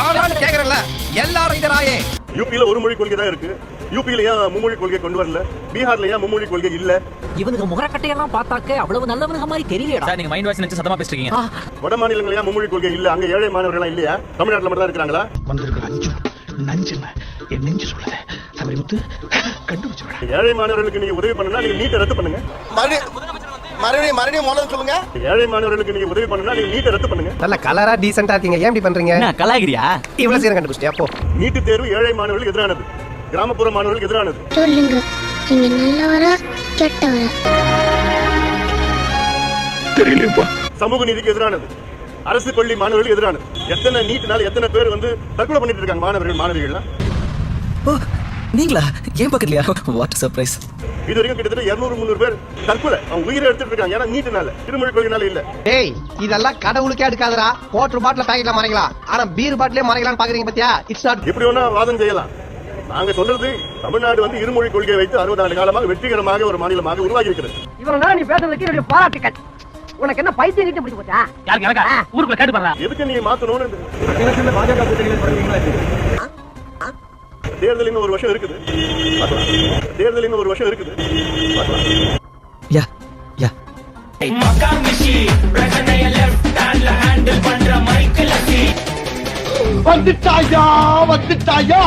யாராலும் கேக்குறல எல்லாரும் இதராயே யூபியில ஒரு மொழி கொள்கை தான் இருக்கு. யூபியில ஏன் மும்மொழி கொள்கை கொண்டு வரல? பீகார்ல ஏன் மும்மொழி கொள்கை இல்ல? இவனுக்கு முகரக்கட்டையெல்லாம் பார்த்தாக்க அவ்வளவு நல்லவனுங்க மாதிரி தெரியலடா சார் நீங்க மைண்ட் வாய்ஸ் நினைச்சு சத்தமா பேசுறீங்க வட மாநிலங்கள் ஏன் மும்மொழி கொள்கை இல்ல? அங்க ஏழை மாணவர்கள் இல்லையா? தமிழ்நாட்டுல மட்டும் தான் இருக்கிறாங்களா? வந்திருக்கிற அஞ்சும் நஞ்சுன்னு என் நெஞ்சு சொல்லுது. சபரிமுத்து கண்டுபிடிச்சு ஏழை மாணவர்களுக்கு நீங்க உதவி பண்ணனா நீங்க நீட்டை ரத்து பண்ணுங்க. மறுபடியும் மறுபடியும் முதல்ல சொல்லுங்க. ஏழை மாணவர்களுக்கு நீங்க உதவி பண்ணனா நீங்க நீட்டை ரத்து பண்ணுங்க. நல்ல கலரா டீசென்டா இருக்கீங்க. ஏன் இப்படி பண்றீங்க? என்ன கலாகிரியா இவ்வளவு சீரம் கண்டுபிடிச்சிட்டியா? போ. நீட்டு தேர்வு ஏழை மாணவர்களுக்கு எதிரானது. கிராமப்புற மாணவர்களுக்கு எதிரானது. சொல்லுங்க. நீங்க நல்லவரா கெட்டவரா? தெரியலையப்பா சமூக நீதிக்கு எதிரானது. அரசு பள்ளி மாணவர்களுக்கு எதிரானது. எத்தனை நீட்னால எத்தனை பேர் வந்து தற்கொலை பண்ணிட்டு இருக்காங்க மாணவர்கள் மாணவிகள்லாம். ஓ நீங்களா? ஏன் பக்கத்துலயா வாட் சர்ப்ரைஸ் இது வரைக்கும் கிட்டத்தட்ட 200 முந்நூறு பேர் தற்கொலை. அவங்க உயிரை எடுத்துட்டு இருக்காங்க. ஏன்னா நீட்டுனால திருமொழி கொள்கைனால இல்ல. டேய் இதெல்லாம் கடவுளுக்கே எடுக்காதடா. வாட்டர் பாட்டில பாக்கெட்ல மறைக்கலாம். ஆனா பீர் பாட்டிலே மறைக்கலாம்னு பாக்குறீங்க பாத்தியா? இட்ஸ் நாட் எப்படி வேணா வாதம் செய்யலாம். நாங்க சொல்றது தமிழ்நாடு வந்து இருமொழி கொள்கையை வைத்து அறுபது ஆண்டு காலமாக வெற்றிகரமாக ஒரு மாநிலமாக உருவாகி இருக்கிறது நேரம் நீ பேசுறதுக்கு என்னுடைய பாராட்டுக்கள். உனக்கு என்ன பைத்தியம் கிட்ட பிடிச்சு போச்சா? யாருக்கு எனக்கா? ஊருக்குள்ள கேட்டு பாருங்க எதுக்கு நீங்க மாத்தணும்னு? தேர்தல் இன்னும் ஒரு வருஷம் இருக்குது. தேர்தல் இன்னும் ஒரு வருஷம் இருக்குது. யா யா வந்துட்டாயா வந்துட்டாயா